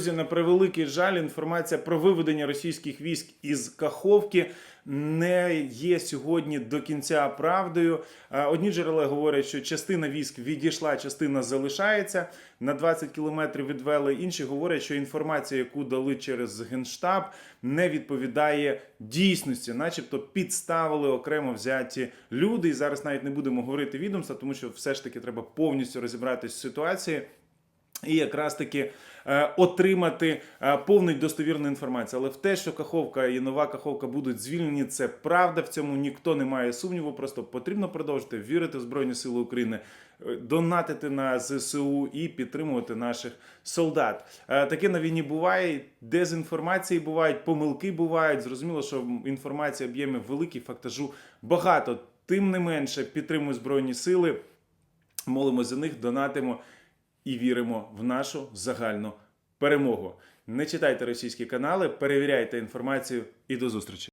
Друзі, на превеликий жаль, інформація про виведення російських військ із Каховки не є сьогодні до кінця правдою. Е, Одні джерела говорять, що частина військ відійшла, частина залишається. На 20 кілометрів відвели. Інші говорять, що інформація, яку дали через генштаб, не відповідає дійсності, начебто підставили окремо взяті люди. І зараз навіть не будемо говорити відомства, тому що все ж таки треба повністю розібратися в ситуації і якраз таки е, отримати е, повну достовірну інформацію. Але в те, що Каховка і нова Каховка будуть звільнені, це правда. В цьому ніхто не має сумніву. Просто потрібно продовжити вірити в Збройні Сили України, е, донатити на ЗСУ і підтримувати наших солдат. Таке на війні буває. Дезінформації бувають, помилки бувають. Зрозуміло, що інформація об'єми великі, фактажу багато. Тим не менше, підтримуй Збройні Сили. Молимо за них, донатимо і віримо в нашу загальну перемогу. Не читайте російські канали, перевіряйте інформацію і до зустрічі.